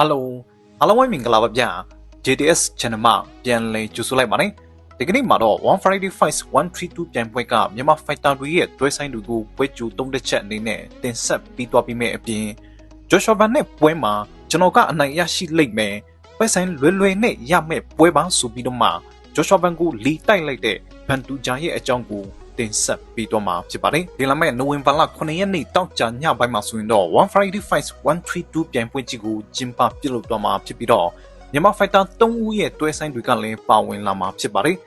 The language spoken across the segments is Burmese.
အားလုံးအားလုံးဝိုင်းမင်္ဂလာပါဗျာ JTS channel မှာပြန်လည်ကြိုဆိုလိုက်ပါတယ်ဒီကနေ့မှာတော့ One Friday Fights 132ပြန်ပွဲကမြန်မာ fighter တွေရဲ့တွဲဆိုင်တွေကိုပွဲကြိုတုံးတဲ့ချက်အနေနဲ့တင်ဆက်ပြီးသွားပြီးမဲ့အပြင် Joshua Van နဲ့ပွဲမှာကျွန်တော်ကအနိုင်ရရှိလိမ့်မယ်ပွဲဆိုင်လွယ်လွယ်နဲ့ရမဲ့ပွဲပါဆိုပြီးတော့မှ Joshua Van ကိုလီတိုက်လိုက်တဲ့ဘန်တူဂျာရဲ့အကြောင်းကို တင်ဆက်ပြီးတော့မှာဖြစ်ပါတယ်ဒီလာမဲ့နိုဝင်ဘာလ9ရက်နေ့တောက်ကြညပိုင်းမှာဆိုရင်တော့ One Friday Fights 132ပြန်ပွဲကြီးကိုကျင်းပပြုလုပ်တော့မှာဖြစ်ပြီးတော့မြန်မာ fighter 3ဦးရဲ့တွဲဆိုင်တွေကလည်းပါဝင်လာမှာဖြစ်ပါတယ်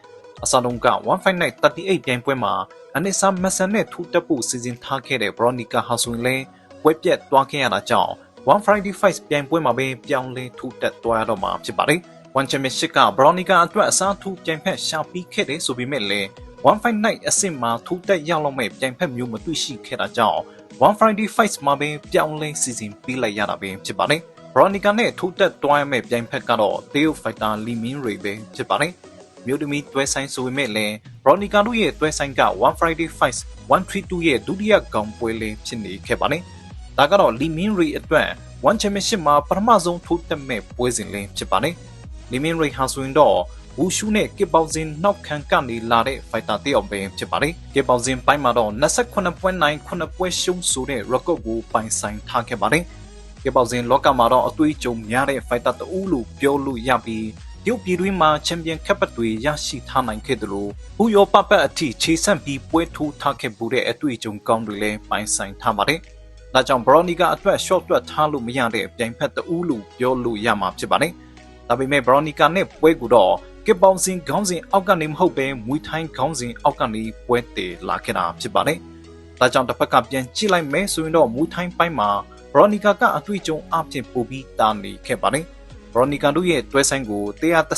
အစားလုံးက1 Fight Night 38ပြိုင်ပွဲမှာအနစ်ဆာမဆန်နဲ့ထူတက်ဖို့စီစဉ်ထားခဲ့တဲ့ Veronica ဟာဆိုရင်လည်းပွဲပြတ်သွားခဲ့ရတာကြောင့် One Friday Fight ပြိုင်ပွဲမှာပဲပြောင်းလဲထူတက်သွားရတော့မှာဖြစ်ပါတယ် One Championship က Veronica အတွက်အစားထိုးပြိုင်ဖက်ရှာပြီးခဲ့တယ်ဆိုပေမဲ့လည်း One Fight Night အဆင့်မှာထူတက်ရောက်လောက်မဲ့ပြိုင်ဖက်မျိုးမတွေ့ရှိခဲ့တာကြောင့် One Friday Fight မှာပဲပြောင်းလဲစီစဉ်ပေးလိုက်ရတာပဲဖြစ်ပါတယ် Veronica နဲ့ထိုးတက်သွားရမယ့်ပြိုင်ဖက်ကတော့တေယိုဖိုက်တာလီမင်းရေပဲဖြစ်ပါတယ်။မြို့တမီတွဲဆိုင်ဆိုပေမဲ့လည်း Veronica တို့ရဲ့တွဲဆိုင်က1 Friday Fights 132ရဲ့ဒုတိယကောင်ပွဲလေးဖြစ်နေခဲ့ပါတယ်။ဒါကတော့လီမင်းရေအတွက်1 Championship မှာပထမဆုံးထိုးတက်မဲ့ပွဲစဉ်လေးဖြစ်ပါတယ်။လီမင်းရေဟာဆိုရင်တော့ ဝူရှုနဲ့ကစ်ပေါစင်နောက်ခံကနေလာတဲ့ fighter တယောက်ပဲဖြစ်ပါတယ်။ကစ်ပေါစင်ပိုင်းမှာတော့28.9ခုနှစ်ပွဲရှုံးဆိုတဲ့ record ကိုပိုင်ဆိုင်ထားခဲ့ပါတယ်။ကပောက်စဉ်လောကမှာတော့အသွေးကြုံများတဲ့ fighter တဦးလို့ပြောလို့ရပြီးတရုတ်ပြည်တွင်းမှာချန်ပီယံကပ်ပတ်တွေရရှိထားနိုင်ခဲ့တယ်လို့ဥရောပပတ်အထိခြေဆန့်ပြီးပွဲထိုးထားခဲ့မှုတဲ့အတွေ့အကြုံကောင်းတွေလည်းပိုင်ဆိုင်ထားပါတယ်။ဒါကြောင့် Brownie ကအထွက် short တွက်ထားလို့မရတဲ့ပြိုင်ဖက်တဦးလို့ပြောလို့ရမှာဖြစ်ပါတယ်။ဒါပေမဲ့ Brownie ကနဲ့ပွဲကူတော့ ကပောက်စဉ်ခေါင်းစဉ်အောက်ကနေမဟုတ်ပဲမွေထိုင်းခေါင်းစဉ်အောက်ကနေပွဲတည်လာခဲ့တာဖြစ်ပါတယ်။ဒါကြောင့်တစ်ဖက်ကပြန်ကြည့်လိုက်မယ်ဆိုရင်တော့မူထိုင်းပိုင်းမှာဗရော်နီကာကအတွေ့အကြုံအပြင်ပို့ပြီးတာနေခဲ့ပါတယ်။ဗရော်နီကာတို့ရဲ့တွဲဆိုင်ကို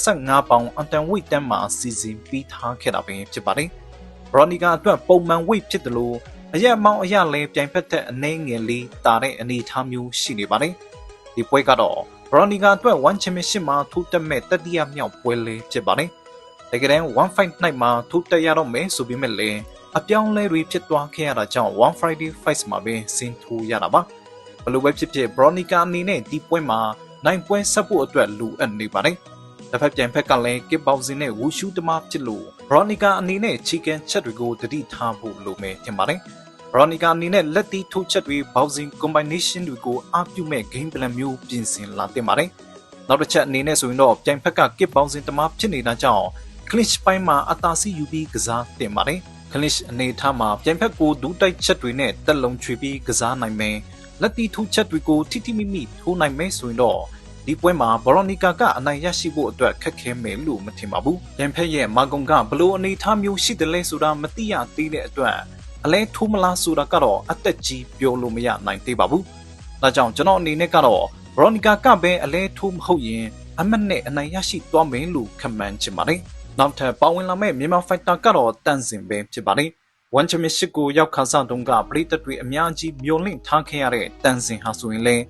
135ပေါင်အန်တန်ဝိတ်တန်းမှာစီစဉ်ပြီးထားခဲ့တာပဲဖြစ်ပါတယ်။ဗရော်နီကာအတွက်ပုံမှန်ဝိတ်ဖြစ်တယ်လို့အရက်မောင်းအရက်လဲပြိုင်ဖက်တဲ့အနေငယ်လေးတာတဲ့အနေအထားမျိုးရှိနေပါတယ်။ဒီပွဲကတော့ ဗရော်နီကာအတွက်1 championship မှာထိုးတက်မဲ့တတိယမြောက်ပွဲလေးဖြစ်ပါတယ်။တကယ်တမ်း1 fight night မှာထိုးတက်ရတော့မယ်ဆိုပေမဲ့လည်းအပြောင်းလဲတွေဖြစ်သွားခဲ့ရတာကြောင့်1 Friday Fights မှာပဲဆင်းထိုးရတာပါ။ဘလို့ပဲဖြစ်ဖြစ် Veronica အနေနဲ့ဒီပွဲမှာနိုင်ပွဲဆက်ဖို့အတွက်လိုအပ်နေပါတယ်။တစ်ဖက်ပြန်ဖက်ကလည်းကစ်ပေါစင်နဲ့ဝူရှူးတမဖြစ်လို့ Veronica အနေနဲ့ချီကန်ချက်တွေကိုတတိထားဖို့လိုမယ်ထင်ပါတယ်။ Veronica အနေနဲ့လက်တီထိုးချက်တွေ Bowsing combination တွေကိုအပြုမဲ့ game plan မျိုးပြင်ဆင်လာတင်ပါတယ်။နောက်တစ်ချက်အနေနဲ့ဆိုရင်တော့ပြန်ဖက်ကကစ်ပေါစင်တမဖြစ်နေတာကြောင့် clinch ပိုင်းမှာအသာစီယူပြီးကစားတင်ပါတယ်။ clinch အနေထားမှာပြန်ဖက်ကိုဒူးတိုက်ချက်တွေနဲ့တက်လုံးချွေပြီးကစားနိုင်မယ်။လက်တီထိုးချက်တွေကိုထိထိမိမိထိုးနိုင်မယ်ဆိုရင်တော့ဒီပွဲမှာဘော်ရိုနီကာကအနိုင်ရရှိဖို့အတွက်ခက်ခဲမယ်လို့မထင်ပါဘူး။ရန်ဖက်ရဲ့မာဂုံကဘလို့အနေထားမျိုးရှိတယ်လဲဆိုတာမသိရသေးတဲ့အတွက် အလဲထိုးမလားဆိုတာကတော့အသက်ကြီးပြောလို့မရနိုင်သေးပါဘူး။ဒါကြောင့်ကျွန်တော်အနေနဲ့ကတော့ဘော်ရိုနီကာကပဲအလဲထိုးမဟုတ်ရင်အမတ်နဲ့အနိုင်ရရှိသွားမယ်လို့ခန့်မှန်းချင်ပါတယ်။နောက်ထပ်ပါဝင်လာမဲ့မြန်မာဖိုက်တာကတော့တန့်စင်ပဲဖြစ်ပါတယ်။ဝန်ချမစ်ရှိကိုရောက်ခါဆောင်တုန်းကပရိသတ်တွေအများကြီးမျှော်လင့်ထားခဲ့ရတဲ့တန်စင်ဟာဆိုရင်လည်း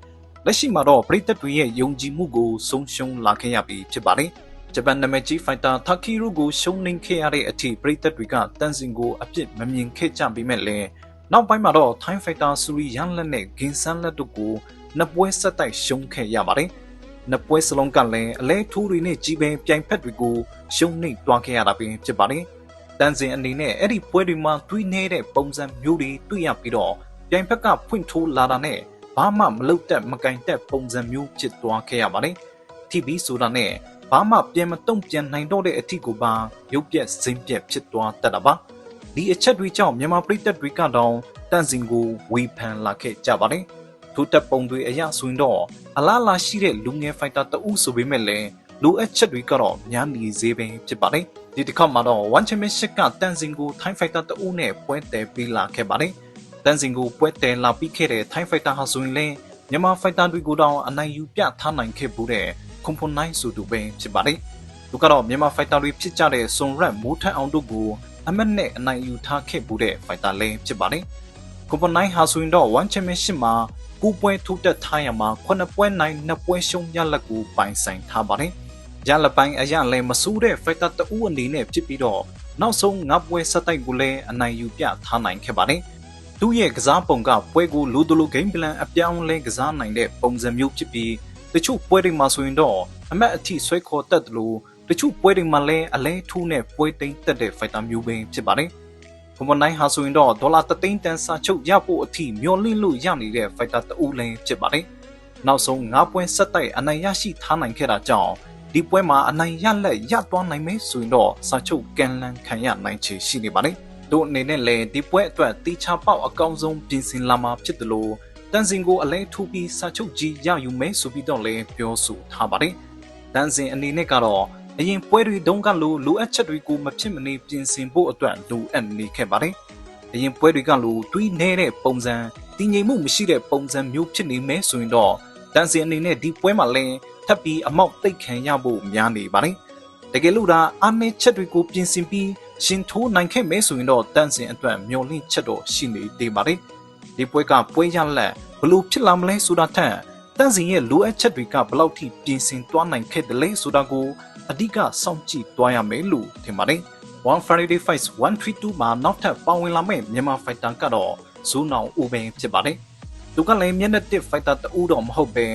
လက်ရှိမှာတော့ပရိသတ်တွေရဲ့ယုံကြည်မှုကိုဆုံးရှုံးလာခဲ့ရပြီဖြစ်ပါတယ်။ ဂျပန်နာမည်ကြီးဖိုက်တာတာကီရူကိုရှုံးနိမ့်ခဲ့ရတဲ့အထိပရိသတ်တွေကတန်စင်ကိုအပြစ်မမြင်ခဲ့ကြပေမဲ့လည်းနောက်ပိုင်းမှာတော့ထိုင်းဖိုက်တာဆူရီယန်လက်နဲ့ဂင်ဆန်လက်တို့ကိုနှစ်ပွဲဆက်တိုက်ရှုံးခဲ့ရပါတယ်။နှစ်ပွဲစလုံးကလည်းအလဲထိုးတွေနဲ့ကြီးပင်ပြိုင်ဖက်တွေကိုရှုံးနိမ့်သွားခဲ့ရတာပင်ဖြစ်ပါတယ်။တန်စင်အနေနဲ့အဲ့ဒီပွဲတွေမှာတွေးနေတဲ့ပုံစံမျိုးတွေတွေ့ရပြီးတော့ပြိုင်ဖက်ကဖွင့်ထိုးလာတာနဲ့ဘာမှမလုပ်တတ်မကင်တက်ပုံစံမျိုးဖြစ်သွားခဲ့ရပါတယ်။ TV ဆိုတာနဲ့ ဘာမှပြန်မတုံ့ပြန်နိုင်တော့တဲ့အထီကိုပါရုပ်ပြက်စိမ့်ပြက်ဖြစ်သွားတတ်တာပါ။ဒီအချက်တွေကြောင့်မြန်မာပြည်သက်တွေကတော့တန်စင်ကိုဝေဖန်လာခဲ့ကြပါတယ်။ထိုးတက်ပုံတွေအရဆိုရင်တော့အလားလာရှိတဲ့လူငယ်ဖိုက်တာတအုပ်ဆိုပေမဲ့လည်းလိုအပ်ချက်တွေကတော့များနေသေးပဲဖြစ်ပါတယ်။ဒီတစ်ခါမှာတော့ One Championship ကတန်စင်ကို Thai Fighter တဦးနဲ့ပွဲတည်ပြီးလာခဲ့ပါတယ်။တန်စင်ကိုပွဲတည်လာပြီးခဲ့တဲ့ Thai Fighter ဟာဆိုရင်လည်းမြန်မာ Fighter တွေကိုတောင်အနိုင်ယူပြထားနိုင်ခဲ့ဘူးတဲ့ Component ဆိုသူပဲဖြစ်ပါတယ်။သူကတော့မြန်မာ Fighter တွေဖြစ်ကြတဲ့စွန်ရက်မိုးထက်အောင်တို့ကိုအမတ်နဲ့အနိုင်ယူထားခဲ့ဘူးတဲ့ Fighter လည်းဖြစ်ပါတယ်။ Component ဟာဆိုရင်တော့ One Championship မှာကိုပွဲထိုးတက်ထားရမှာ9ပွဲနိုင်2ပွဲရှုံးရလက်ကိုပိုင်ဆိုင်ထားပါတယ်။ရလပိုင်းအရလည်းမဆိုးတဲ့ factor တဦးအနေနဲ့ဖြစ်ပြီးတော့နောက်ဆုံးငါပွဲဆက်တိုက်ကိုလည်းအနိုင်ယူပြထားနိုင်ခဲ့ပါတယ်။သူ့ရဲ့ကစားပုံကပွဲကိုလိုဒလို game plan အပြောင်းလဲကစားနိုင်တဲ့ပုံစံမျိုးဖြစ်ပြီး တချို့ပွဲတွေမှာဆိုရင်တော့အမတ်အထိဆွဲခေါ်တတ်တယ်လို့တချို့ပွဲတွေမှာလည်းအလဲထူးနဲ့ပွဲသိမ်းတက်တဲ့ fighter မျိုးပဲဖြစ်ပါတယ်။ကွန်မန်နိုင်ဟာဆိုရင်တော့ဒေါ်လာ3သိန်းတန်စာချုပ်ရဖို့အထိမျှော်လင့်လို့ရနေတဲ့ fighter တဦးလည်းဖြစ်ပါတယ်။နောက်ဆုံး၅ပွဲဆက်တိုက်အနိုင်ရရှိထားနိုင်ခဲ့တာကြောင့်ဒီပွဲမှာအနိုင်ရလက်ရသွားနိုင်မယ်ဆိုရင်တော့စာချုပ်ကန်လန်ခံရနိုင်ချေရှိနေပါတယ်။တို့အနေနဲ့လည်းဒီပွဲအတွက်တီချာပေါက်အကောင်းဆုံးပြင်ဆင်လာမှာဖြစ်တယ်လို့ တန်စင်ကိုအလဲထူပြီးစာချုပ်ကြီးရယူမယ်ဆိုပြီးတော့လည်းပြောဆိုထားပါတယ်။တန်စင်အနေနဲ့ကတော့အရင်ပွဲတွေတုန်းကလိုလိုအပ်ချက်တွေကိုမဖြစ်မနေပြင်ဆင်ဖို့အတွက်လိုအပ်နေခဲ့ပါတယ်။အရင်ပွဲတွေကလိုတွေးနေတဲ့ပုံစံတည်ငြိမ်မှုမရှိတဲ့ပုံစံမျိုးဖြစ်နေမယ်ဆိုရင်တော့တန်စင်အနေနဲ့ဒီပွဲမှာလည်းထပ်ပြီးအမောက်တိတ်ခံရဖို့များနေပါတယ်။တကယ်လို့ဒါအားနည်းချက်တွေကိုပြင်ဆင်ပြီးရှင်ထိုးနိုင်ခဲ့မယ်ဆိုရင်တော့တန်စင်အတွက်မျောလင့်ချက်တော့ရှိနေသေးပါတယ်။ ဒီပွဲကပွဲရလက်ဘလို့ဖြစ်လာမလဲဆိုတာထက်တန်စင်ရဲ့လိုအပ်ချက်တွေကဘလောက်ထိပြင်ဆင်သွားနိုင်ခဲ့တယ်လဲဆိုတာကိုအဓိကစောင့်ကြည့်သွားရမယ်လို့ထင်ပါတယ်။ One Friday Fights 132မှာနောက်ထပ်ပါဝင်လာမယ့်မြန်မာ fighter ကတော့ဇူနောင်ဦးပင်ဖြစ်ပါတယ်။သူကလည်းမျက်နှာတစ် fighter တူတော့မဟုတ်ပဲ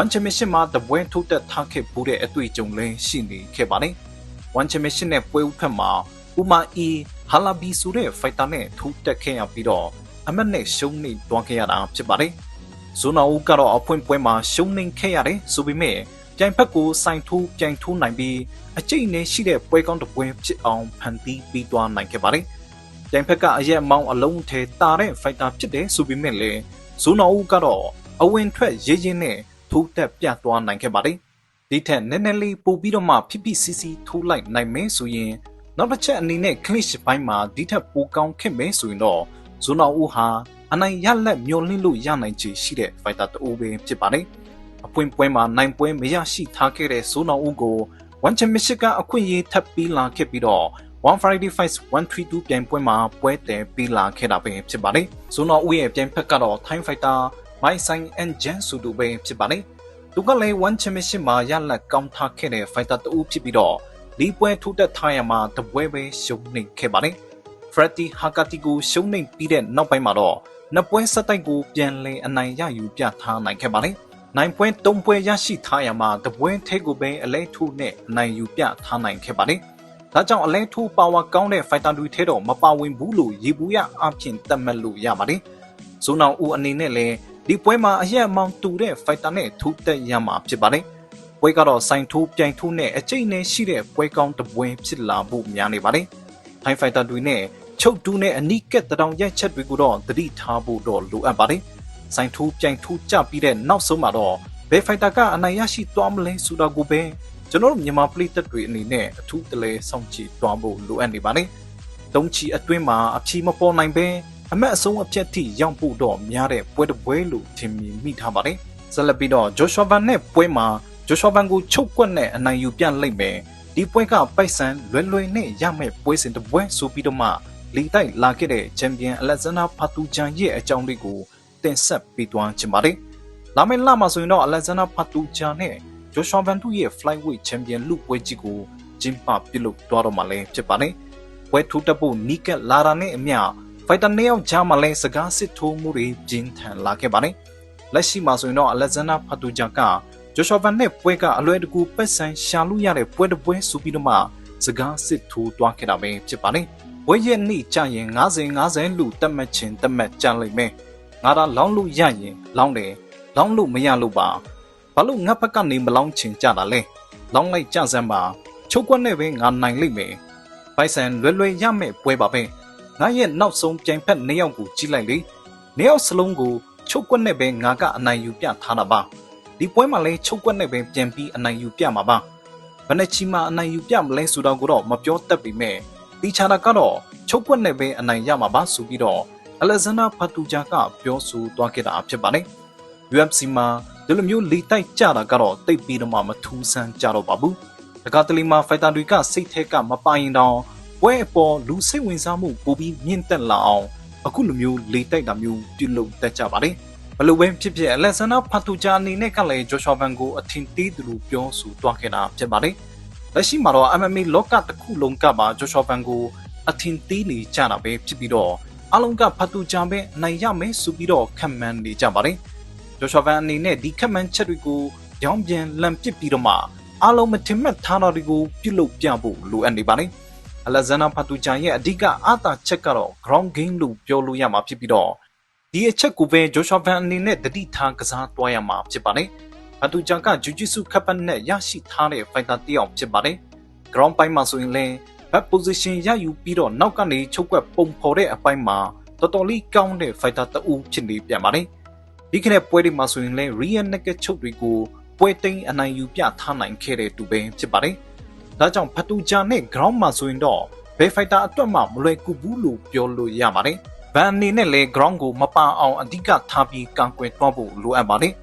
One Championship မှာတပွဲထုတ်တက်ထားခဲ့ဘူးတဲ့အတွေ့အကြုံလည်းရှိနေခဲ့ပါတယ်။ One Championship နဲ့ပွဲဥဖက်မှာဥမာအီဟာလာဘီဆိုတဲ့ fighter နဲ့ထိုးတက်ခဲ့ရပြီးတော့ အမတ်နဲ့ရှုံးနေတွားခဲ့ရတာဖြစ်ပါတယ်။ဇွန်နာဦးကတော့အဖွင့်ပွဲမှာရှုံးနေခဲ့ရတယ်ဆိုပေမဲ့ပြိုင်ဖက်ကိုစိုင်ထိုးပြိုင်ထိုးနိုင်ပြီးအကျိတ်နဲ့ရှိတဲ့ပွဲကောင်းတစ်ပွဲဖြစ်အောင်ဖန်တီးပြီးသွားနိုင်ခဲ့ပါတယ်။ပြိုင်ဖက်ကအရက်မောင်းအလုံးထဲတာတဲ့ fighter ဖြစ်တယ်ဆိုပေမဲ့လည်းဇွန်နာဦးကတော့အဝင်ထွက်ရေးရင်းနဲ့ထိုးတက်ပြသွားနိုင်ခဲ့ပါတယ်။ဒီထက်နည်းနည်းလေးပို့ပြီးတော့မှဖိဖိစီစီထိုးလိုက်နိုင်မယ်ဆိုရင်နောက်တစ်ချက်အနေနဲ့ clish ဘိုင်းမှာဒီထက်ပိုကောင်းခဲ့မယ်ဆိုရင်တော့ ဇွန်အောင်ဦးဟာအနိုင်ရလက်မျောလင့်လို့ရနိုင်ချေရှိတဲ့ fighter တအိုးပဲဖြစ်ပါတယ်။အပွင့်ပွဲမှာနိုင်ပွဲမရရှိထားခဲ့တဲ့ဇွန်အောင်ဦးကို One Championship ကအခွင့်အရေးထပ်ပြီးလာခဲ့ပြီးတော့ One Friday Fights 132ပြိုင်ပွဲမှာပွဲတယ်ပြီးလာခဲ့တာပဲဖြစ်ပါတယ်။ဇွန်အောင်ဦးရဲ့ပြိုင်ဖက်ကတော့ Thai fighter မိုင်းဆိုင်အန်ဂျန်ဆိုသူပဲဖြစ်ပါတယ်။သူကလည်း One Championship မှာရလက်ကောင်းထားခဲ့တဲ့ fighter တဦးဖြစ်ပြီးတော့ဒီပွဲထိုးတက်ထားရမှာတပွဲပဲရှုံးနေခဲ့ပါတယ်။ Freddy Hakati ကိုရှုံးနေပြီးတဲ့နောက်ပိုင်းမှာတော့နှစ်ပွဲဆက်တိုက်ကိုပြန်လည်အနိုင်ရယူပြထားနိုင်ခဲ့ပါတယ်။နိုင်ပွဲ၃ပွဲရရှိထားရမှာတပွဲထဲကိုပဲအလဲထိုးနဲ့အနိုင်ယူပြထားနိုင်ခဲ့ပါတယ်။ဒါကြောင့်အလဲထိုးပါဝါကောင်းတဲ့ fighter တွေထဲတော့မပါဝင်ဘူးလို့ရေဘူးရအဖြစ်သတ်မှတ်လို့ရပါတယ်။ဇုံအောင်ဦးအနေနဲ့လည်းဒီပွဲမှာအရက်မောင်တူတဲ့ fighter နဲ့ထိုးတက်ရမှာဖြစ်ပါတယ်။ပွဲကတော့စိုင်ထိုးပြိုင်ထိုးနဲ့အကျိတ်နဲ့ရှိတဲ့ပွဲကောင်းတစ်ပွဲဖြစ်လာဖို့များနေပါတယ်။ Thai fighter တွေနဲ့ ချုပ်တူးနဲ့အနီးကက်တောင်ရိုက်ချက်တွေကိုတော့သတိထားဖို့တော့လိုအပ်ပါတယ်။စိုင်ထိုးပြိုင်ထိုးကြပြီးတဲ့နောက်ဆုံးမှာတော့ဘယ် fighter ကအနိုင်ရရှိသွားမလဲဆိုတာကိုပဲကျွန်တော်တို့မြန်မာပရိသတ်တွေအနေနဲ့အထူးတလဲစောင့်ကြည့်သွားဖို့လိုအပ်နေပါတယ်။တုံးချီအတွင်းမှာအဖြေမပေါ်နိုင်ပဲအမတ်အဆုံးအပြတ်ထိရောက်ဖို့တော့များတဲ့ပွဲတစ်ပွဲလို့ထင်မြင်မိထားပါတယ်။ဆက်လက်ပြီးတော့ Joshua Van နဲ့ပွဲမှာ Joshua Van ကိုချုပ်ကွက်နဲ့အနိုင်ယူပြလိုက်မယ်။ဒီပွဲကပိုက်ဆန်လွယ်လွယ်နဲ့ရမယ့်ပွဲစဉ်တစ်ပွဲဆိုပြီးတော့မှ လီတိုက်လာခဲ့တဲ့ချန်ပီယံအလက်ဇန်နာဖာတူဂျန်ရဲ့အကြောင်းလေးကိုတင်ဆက်ပေးသွားချင်ပါတယ်။လာမယ့်လမှာဆိုရင်တော့အလက်ဇန်နာဖာတူဂျန်နဲ့ Joshua Van တို့ရဲ့ flyweight champion လူပွဲကြီးကိုကျင်းပပြုလုပ်သွားတော့မှာလည်းဖြစ်ပါတယ်။ပွဲထူးတက်ဖို့နီးကပ်လာတာနဲ့အမျှဖိုက်တာနှစ်ယောက်ကြားမှာလည်းစကားစစ်ထိုးမှုတွေပြင်းထန်လာခဲ့ပါတယ်။လက်ရှိမှာဆိုရင်တော့အလက်ဇန်နာဖာတူဂျာကဂျိုရှောဗန်နဲ့ပွဲကအလွယ်တကူပက်ဆန်ရှာလို့ရတဲ့ပွဲတစ်ပွဲဆိုပြီးတော့မှစကားစစ်ထိုးသွားခဲ့တာပဲဖြစ်ပါတယ်။ ပွဲရဲ့နေ့ကျရင်90 90လူတက်မှတ်ခြင်းတက်မှတ်ကြလိမ့်မယ်။ငါဒါလောင်းလို့ရရင်လောင်းတယ်။လောင်းလို့မရလို့ပါ။ဘာလို့ငါဘက်ကနေမလောင်းချင်ကြတာလဲ။လောင်းလိုက်ကြစမ်းပါ။ချုပ်ကွက်နဲ့ပဲငါနိုင်လိမ့်မယ်။ပိုက်ဆန်လွယ်လွယ်ရမယ့်ပွဲပါပဲ။ငါရဲ့နောက်ဆုံးပြိုင်ဖက်နှစ်ယောက်ကိုကြည့်လိုက်လေ။နှစ်ယောက်စလုံးကိုချုပ်ကွက်နဲ့ပဲငါကအနိုင်ယူပြထားတာပါ။ဒီပွဲမှာလည်းချုပ်ကွက်နဲ့ပဲပြန်ပြီးအနိုင်ယူပြမှာပါ။ဘယ်နဲ့ချီမှအနိုင်ယူပြမလဲဆိုတော့ကိုတော့မပြောတတ်ပေမဲ့ တီချာတာကတော့ချုပ်ကွက်နဲ့ပဲအနိုင်ရမှာပါဆိုပြီးတော့အလက်ဇန်ဒါဖတ်တူဂျာကပြောဆိုသွားခဲ့တာဖြစ်ပါတယ်။ UFC မှာဒီလိုမျိုးလေတိုက်ကြတာကတော့တိတ်ပြီးတော့မှမထူးဆန်းကြတော့ပါဘူး။တကားတလီမှာဖိုက်တာတွေကစိတ်ထဲကမပိုင်တော့ပွဲအပေါ်လူစိတ်ဝင်စားမှုပိုပြီးမြင့်တက်လာအောင်အခုလိုမျိုးလေတိုက်တာမျိုးပြုလုပ်တတ်ကြပါတယ်။ဘလို့ပဲဖြစ်ဖြစ်အလက်ဆန်နာဖတ်တူဂျာအနေနဲ့ကလည်းဂျိုရှောဗန်ကိုအထင်သေးသူလိုပြောဆိုသွားခဲ့တာဖြစ်ပါတယ်။ လက်ရှိမှာတော့ MMA လောကတစ်ခုလုံးကပါဂျိုရှောဗန်ကိုအထင်သေးနေကြတာပဲဖြစ်ပြီးတော့အလုံးကဖတ်တူဂျာပဲနိုင်ရမယ်ဆိုပြီးတော့ခံမှန်းနေကြပါတယ်။ဂျိုရှောဗန်အနေနဲ့ဒီခံမှန်းချက်တွေကိုပြောင်းပြန်လန်ပစ်ပြီးတော့မှအားလုံးမထင်မှတ်ထားတာတွေကိုပြုလုပ်ပြဖို့လိုအပ်နေပါတယ်အလက်ဇန်နာဖာတူဂျာရဲ့အဓိကအာသာချက်ကတော့ ground game လို့ပြောလို့ရမှာဖြစ်ပြီးတော့ဒီအချက်ကိုပဲဂျိုရှွာဗန်အနေနဲ့တတိထားကစားသွားရမှာဖြစ်ပါတယ် ဖာတူဂျာကဂျူဂျီဆူခပ်ပတ်နဲ့ရရှိထားတဲ့ fighter တစ်ယောက်ဖြစ်ပါတယ် ground ပိုင်းမှာဆိုရင်လည်း back position ရယူပြီးတော့နောက်ကနေချုပ်ကွက်ပုံဖော်တဲ့အပိုင်းမှာတော်တော်လေးကောင်းတဲ့ fighter တအူးဖြစ်နေပြန်ပါတယ်ဒီကနေ့ပွဲတွေမှာဆိုရင်လည်း real naked ချုပ်တွေကိုပွဲသိမ်းအနိုင်ယူပြထားနိုင်ခဲ့တဲ့တူပဲဖြစ်ပါတယ်ဒါကြောင့်ဖတူဂျာနဲ့ ground မှာဆိုရင်တော့ဘယ် fighter အတွက်မှမလွယ်ကူဘူးလို့ပြောလို့ရပါတယ်ဗန်အနေနဲ့လည်း ground ကိုမပါအောင်အဓိကထားပြီးကန်ကွယ်သွားဖို့လိုအပ်ပါတယ်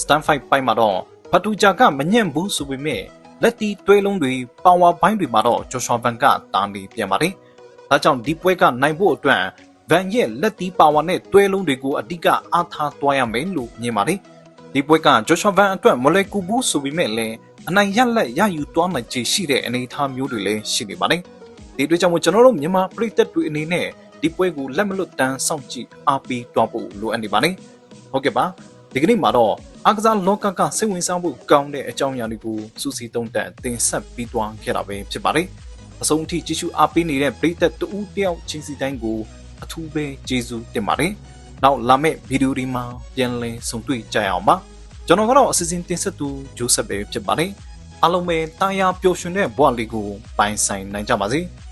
stand fight ပိုင်းမှာတော့ဖတူဂျာကမညံ့ဘူးဆိုပေမဲ့လက်တီတွဲလုံးတွေပါဝါပိုင်းတွေမှာတော့ဂျိုရှွာဗန်ကတာနေပြန်ပါတယ်။ဒါကြောင့်ဒီပွဲကနိုင်ဖို့အတွက်ဗန်ရဲ့လက်တီပါဝါနဲ့တွဲလုံးတွေကိုအဓိကအားထားသွားရမယ်လို့မြင်ပါတယ်။ဒီပွဲကဂျိုရှွာဗန်အတွက်မလွယ်ကူဘူးဆိုပေမဲ့လည်းအနိုင်ရလက်ရယူသွားနိုင်ခြေရှိတဲ့အနေအထားမျိုးတွေလည်းရှိနေပါတယ်။ဒီအတွက်ကြောင့်မို့ကျွန်တော်တို့မြန်မာပြည်သက်တွေအနေနဲ့ဒီပွဲကိုလက်မလွတ်တမ်းစောင့်ကြည့်အားပေးသွားဖို့လိုအပ်နေပါတယ်။ဟုတ်ကဲ့ပါ ဒီကနေ့မှာတော့အားကစားလောကကစိတ်ဝင်စားမှုကောင်းတဲ့အကြောင်းအရာတွေကိုစူးစီးသုံးသပ်တင်ဆက်ပြီးသွားခဲ့တာပဲဖြစ်ပါတယ်။အဆုံးအထိကြည့်ရှုအားပေးနေတဲ့ပရိသတ်တူဦးတယောက်ချင်းစီတိုင်းကိုအထူးပဲကျေးဇူးတင်ပါတယ်။နောက်လာမယ့်ဗီဒီယိုဒီမှာပြန်လည်ဆုံတွေ့ကြရအောင်ပါ။ကျွန်တော်ကတော့အစီအစဉ်တင်ဆက်သူဂျိုးဆက်ပဲဖြစ်ပါတယ်။အားလုံးပဲတာယာပျော်ရွှင်တဲ့ဘဝလေးကိုပိုင်ဆိုင်နိုင်ကြပါစေ။